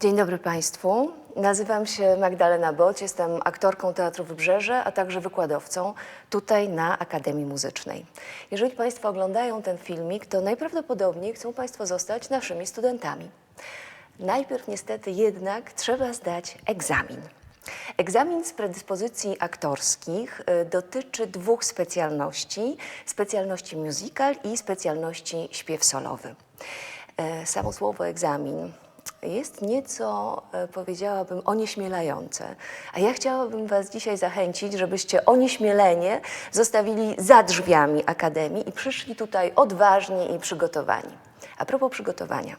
Dzień dobry Państwu. Nazywam się Magdalena Boć, jestem aktorką Teatru Wybrzeże, a także wykładowcą tutaj na Akademii Muzycznej. Jeżeli Państwo oglądają ten filmik, to najprawdopodobniej chcą Państwo zostać naszymi studentami. Najpierw niestety jednak trzeba zdać egzamin. Egzamin z predyspozycji aktorskich y, dotyczy dwóch specjalności: specjalności musical i specjalności śpiew solowy. E, Samo słowo egzamin jest nieco, e, powiedziałabym, onieśmielające. A ja chciałabym Was dzisiaj zachęcić, żebyście onieśmielenie zostawili za drzwiami Akademii i przyszli tutaj odważni i przygotowani. A propos przygotowania.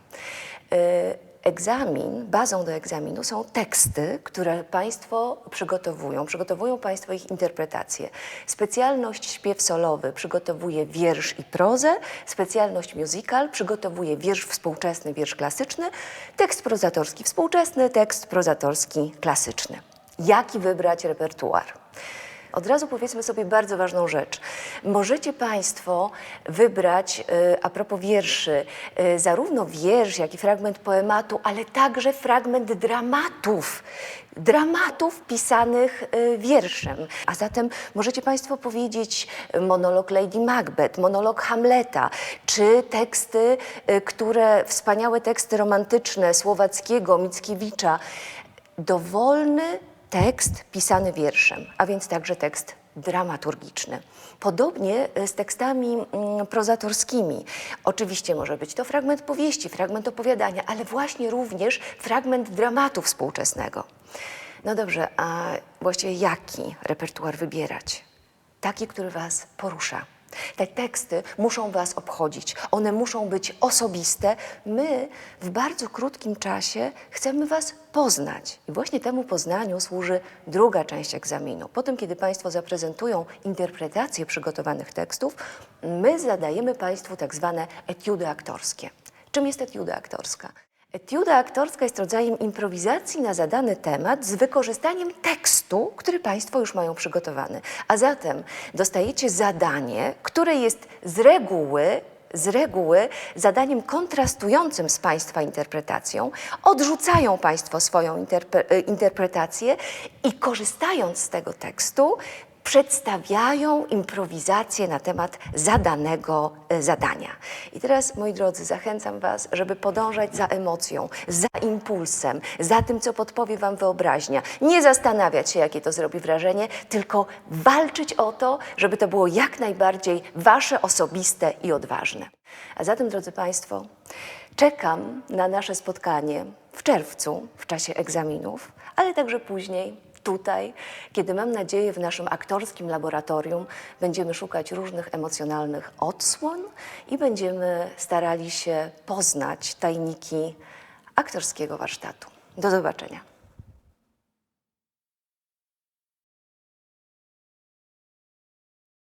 Egzamin, bazą do egzaminu są teksty, które Państwo przygotowują. Przygotowują Państwo ich interpretację. Specjalność śpiew solowy przygotowuje wiersz i prozę, specjalność musical przygotowuje wiersz współczesny, wiersz klasyczny, tekst prozatorski współczesny, tekst prozatorski klasyczny. Jaki wybrać repertuar? Od razu powiedzmy sobie bardzo ważną rzecz. Możecie Państwo wybrać, y, a propos wierszy, y, zarówno wiersz, jak i fragment poematu, ale także fragment dramatów. Dramatów pisanych y, wierszem. A zatem możecie Państwo powiedzieć monolog Lady Macbeth, monolog Hamleta, czy teksty, które, wspaniałe teksty romantyczne Słowackiego, Mickiewicza. Dowolny tekst pisany wierszem, a więc także tekst dramaturgiczny. Podobnie e, z tekstami mm, prozatorskimi. Oczywiście może być to fragment powieści, fragment opowiadania, ale właśnie również fragment dramatu współczesnego. No dobrze, a właściwie jaki repertuar wybierać? Taki, który Was porusza. Te teksty muszą Was obchodzić, one muszą być osobiste. My w bardzo krótkim czasie chcemy Was poznać. I właśnie temu poznaniu służy druga część egzaminu. Po tym, kiedy Państwo zaprezentują interpretację przygotowanych tekstów, my zadajemy Państwu tak zwane etiudy aktorskie. Czym jest etiuda aktorska? Etiuda aktorska jest rodzajem improwizacji na zadany temat z wykorzystaniem tekstu, który Państwo już mają przygotowany. A zatem dostajecie zadanie, które jest z reguły z reguły zadaniem kontrastującym z Państwa interpretacją, odrzucają Państwo swoją interpre- y, interpretację i korzystając z tego tekstu, przedstawiają improwizację na temat zadanego e, zadania. I teraz, moi drodzy, zachęcam Was, żeby podążać za emocją, za impulsem, za tym, co podpowie Wam wyobraźnia. Nie zastanawiać się, jakie to zrobi wrażenie, tylko walczyć o to, żeby to było jak najbardziej Wasze osobiste i odważne. A zatem, drodzy Państwo, czekam na nasze spotkanie w czerwcu, w czasie egzaminów, ale także później tutaj, kiedy mam nadzieję w naszym aktorskim laboratorium będziemy szukać różnych emocjonalnych odsłon i będziemy starali się poznać tajniki aktorskiego warsztatu. Do zobaczenia.